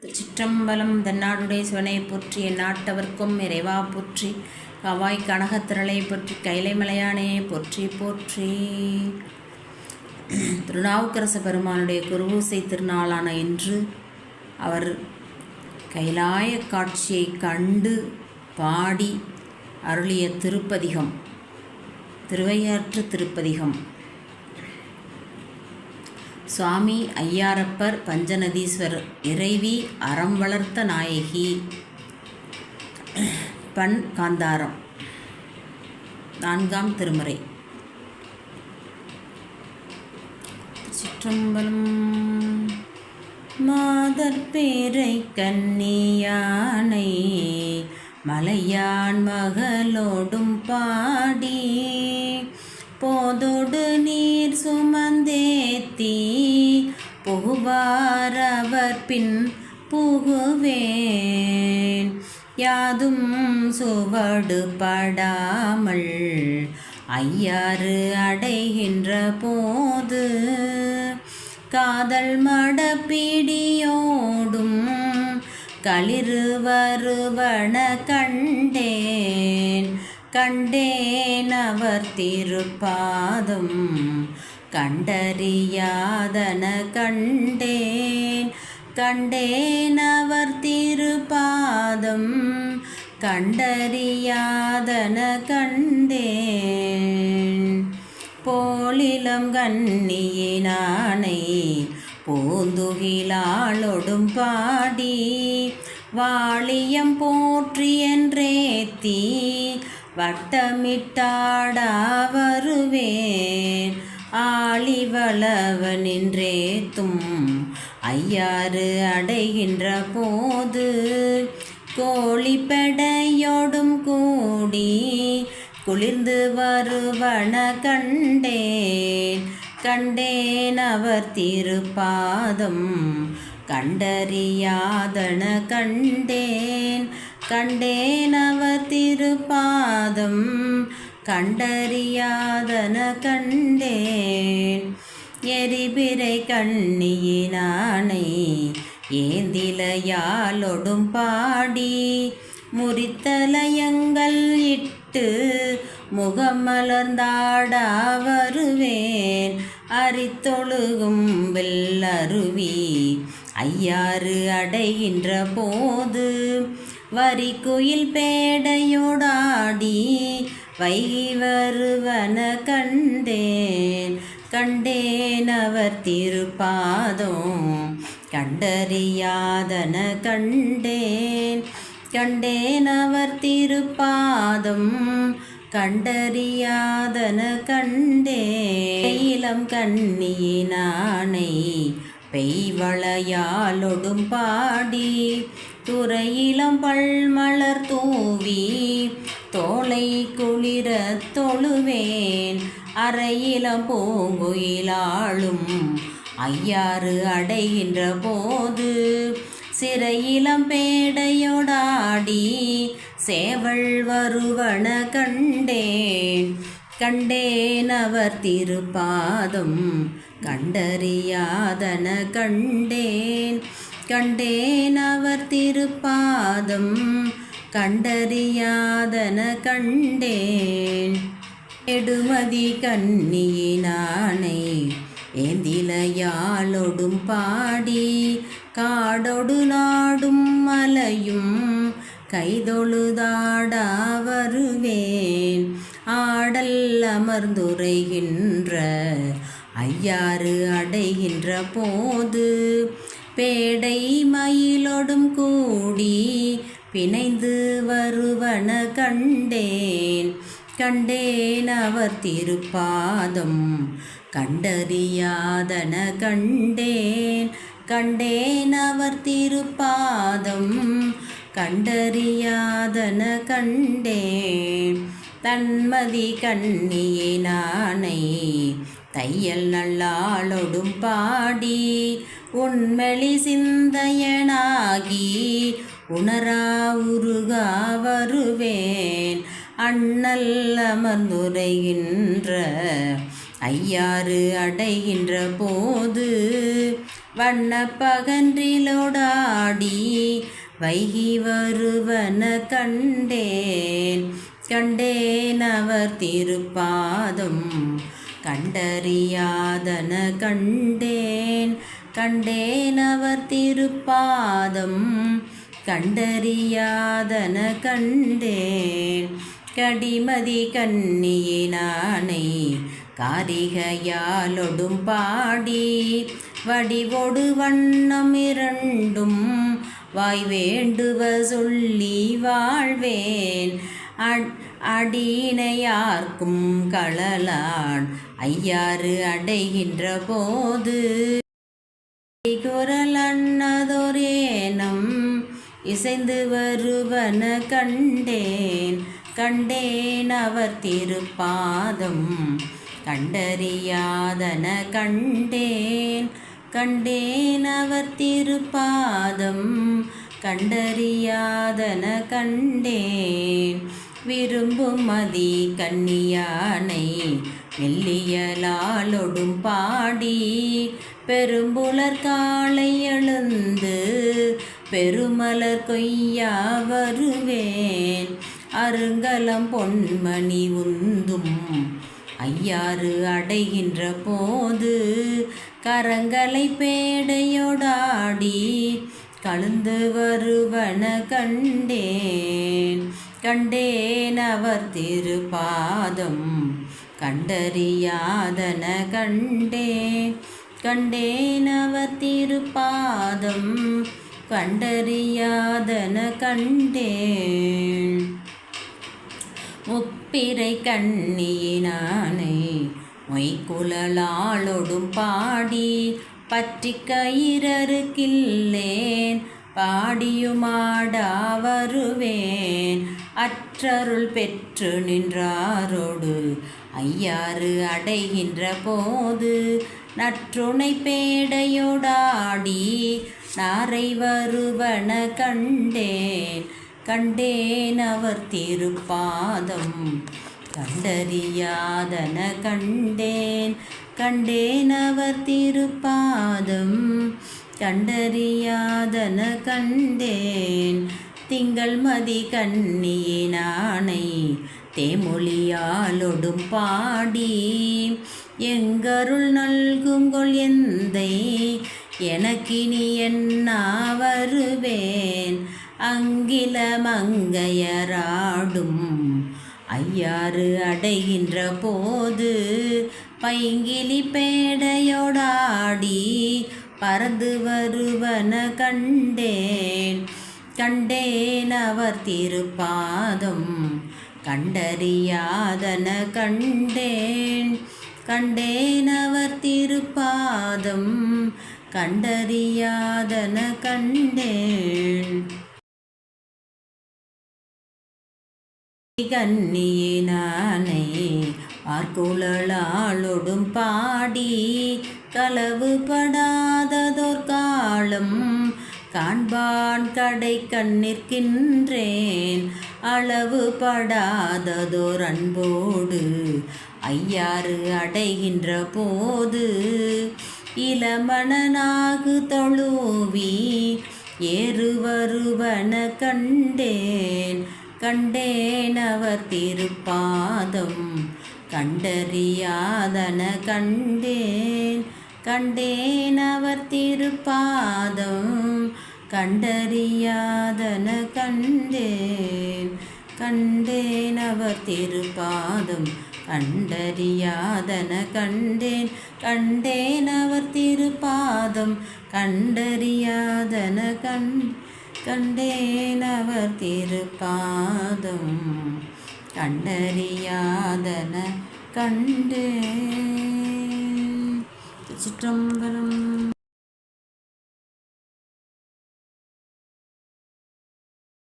திருச்சிற்றம்பலம் தன்னாடுடைய சிவனை போற்றி நாட்டவர்க்கும் இறைவா போற்றி. கவாய் கனகத்திரளை போற்றி கைலைமலையானே போற்றி போற்றி. திருநாவுக்கரச பெருமானுடைய குருவூசை திருநாளான இன்று அவர் கைலாய காட்சியை கண்டு பாடி அருளிய திருப்பதிகம் திருவையாற்று திருப்பதிகம். சுவாமி ஐயாரப்பர் பஞ்சநதீஸ்வரர் இறைவி அறம் வளர்த்த நாயகி. பண் காந்தாரம். நான்காம் திருமுறை. சிற்றம்பலம் மாதற்பேரை கன்னியானை மலையான் மகளோடும் பாடி போதோடு நீர் சுமந்தேத்தி புகுவார் புகுவாரவர் பின் புகுவேன். யாதும் சுவடு படாமல் ஐயாறு அடைகின்ற போது காதல் மடப்பிடியோடும் களிறு வருவன கண்டேன். கண்டேன் அவர் திருப்பாதம் கண்டறியாதன கண்டேன். கண்டேன் அவர் திருப்பாதம். கண்டறியாதன கண்டேன். போலிலம் கண்ணியினானை பூந்துகிலாளொடும் பாடி. வாளியம் போற்றி என்றேத்தி வட்டமிட்டாடா வருவேன். ஆளிவளவனின்றேத்தும் ஐயாறு அடைகின்ற போது கோழிப்படையோடும் கூடி குளிர்ந்து வருவன கண்டேன். கண்டேன் அவர் திருப்பாதம் கண்டறியாதன கண்டேன். கண்டேன் அவர் திருப்பாதம் கண்டறியாதன கண்டேன். எரிபிரை கண்ணியினானை ஏந்திலையாலொடும் பாடி முறித்தலயங்கள் இட்டு முகமலர்ந்தாடா வருவேன். அரித்தொழுகும் வெள்ளருவி ஐயாறு அடைகின்ற போது வரி குயில் பேடையோடாடி வைகி வருவன கண்டேன் கண்டேன் அவர் திருப்பாதம். கண்டறியாதன கண்டேன் கண்டேன் அவர் திருப்பாதம். கண்டறியாதன கண்டே இளம் கண்ணியினானை பெய்வளையாலொடும் பாடி துறையிலம் பல்மலர் தூவி தோலை குளிர தொழுவேன். அறையில பூங்குயிலாளும் ஐயாறு அடைகின்ற போது சிறையிலம் பேடையோடாடி சேவல் வருவன கண்டேன். கண்டேன் அவர் திருப்பாதம் கண்டறியாதன கண்டேன். கண்டேன் அவர் திருப்பாதம் கண்டறியாதன கண்டேன். எடுமதி கண்ணியினானை ஏந்திலையாளொடும் பாடி காடொடு நாடும் மலையும் கைதொழுதாடா வருவேன். ஆடல் அமர்ந்துரைகின்ற ஐயாறு அடைகின்ற போது பேடை மயிலோடும் கூடி பிணைந்து வருவன கண்டேன். கண்டேன் அவர் திருப்பாதம். கண்டறியாதன கண்டேன். கண்டேன் அவர் திருப்பாதம். கண்டறியாதன கண்டேன். தன்மதி கண்ணியினானை தையல் நல்லாளொடும் பாடி உண்மெளி சிந்தையனாகி உணரா உருகா வருவேன். அண்ணல் அமர்ந்துரைகின்ற ஐயாறு அடைகின்ற போது வண்ண பகன்றிலோடாடி வைகி வருவன கண்டேன். கண்டேன் அவர் திருப்பாதம் கண்டறியாதன கண்டேன். கண்டேன் அவர் திருப்பாதம். கண்டறியாதன கண்டேன். கடிமதி கண்ணியினானை காரிகையாலொடும் பாடி. வடிவொடு வண்ணம் இரண்டும் வாய் வேண்டுவ சொல்லி வாழ்வேன். அடியினையார்க்கும் களலான் ஐயாறு அடைகின்ற போது குரல் அன்னதொரேனம் இசைந்து வருவன கண்டேன். கண்டேன் அவர் திருப்பாதம் கண்டறியாதன கண்டேன். கண்டேன் அவர் திருப்பாதம் கண்டறியாதன கண்டேன். விரும்பும் மதி கன்னியானை மெல்லியலாலொடும் பாடி பெரும்புலர் காலை எழுந்து பெருமலர் கொய்யா வருவேன். அருங்கலம் பொன்மணி உந்தும் ஐயாறு அடைகின்ற போது கரங்களை பேடையோடாடி கலந்து வருவன கண்டேன். கண்டேன் அவர் திருப்பாதம் கண்டறியாதன கண்டேன். கண்டேன் அவர் திருப்பாதம் கண்டறியாதன கண்டேன். முப்பிரை கண்ணியினானை மொய்குழலாளொடும் பாடி பற்றி கயிறருக்கில்லேன் பாடியுமாடா வருவேன் அற்றருள் பெற்று நின்றாரோடு ஐயாறு அடைகின்ற போது நற்றுணை பேடையோடாடி நாரை வருவன கண்டேன். கண்டேன் அவர் திருப்பாதம். கண்டறியாதன கண்டேன். கண்டேன் அவர் திருப்பாதம். கண்டறியாதன கண்டேன். திங்கள் மதி கண்ணியினானை தேமொழியாலொடும் பாடி. எங்கருள் நல்குங்கொள் எந்தை. எனக்கினி என்ன வருவேன்? அங்கில மங்கையராடும். ஐயாறு அடைகின்ற போது பைங்கிலி பேடையோடாடி பறந்து வருவன கண்டேன். கண்டேன் அவர் திருப்பாதம் கண்டறியாதன கண்டேன். கண்டேன் அவர் திருப்பாதம் கண்டறியாதன கண்டேன். கண்ணியினானை ஆர்குழலாளொடும் பாடி களவு படாததோர் காலம் காண்பான் கடை கண்ணிற்கின்றேன் அளவு படாததோர் அன்போடு ஐயாறு அடைகின்ற போது இளமணனாகு தொழுவி ஏறுவருவன கண்டேன். கண்டேன் அவர் திருப்பாதம் கண்டறியாதன கண்டேன். கண்டேன் அவர் திருப்பாதம் கண்டறியாதன கண்டேன். கண்டேன் அவர் திருப்பாதம் கண்டறியாதன கண்டேன் கண்டேன் அவர் திருப்பாதம். கண்டறியாதன கண் கண்டேன் அவர் திருப்பாதம். கண்டறியாதன கண்டே சிற்றம்பலம்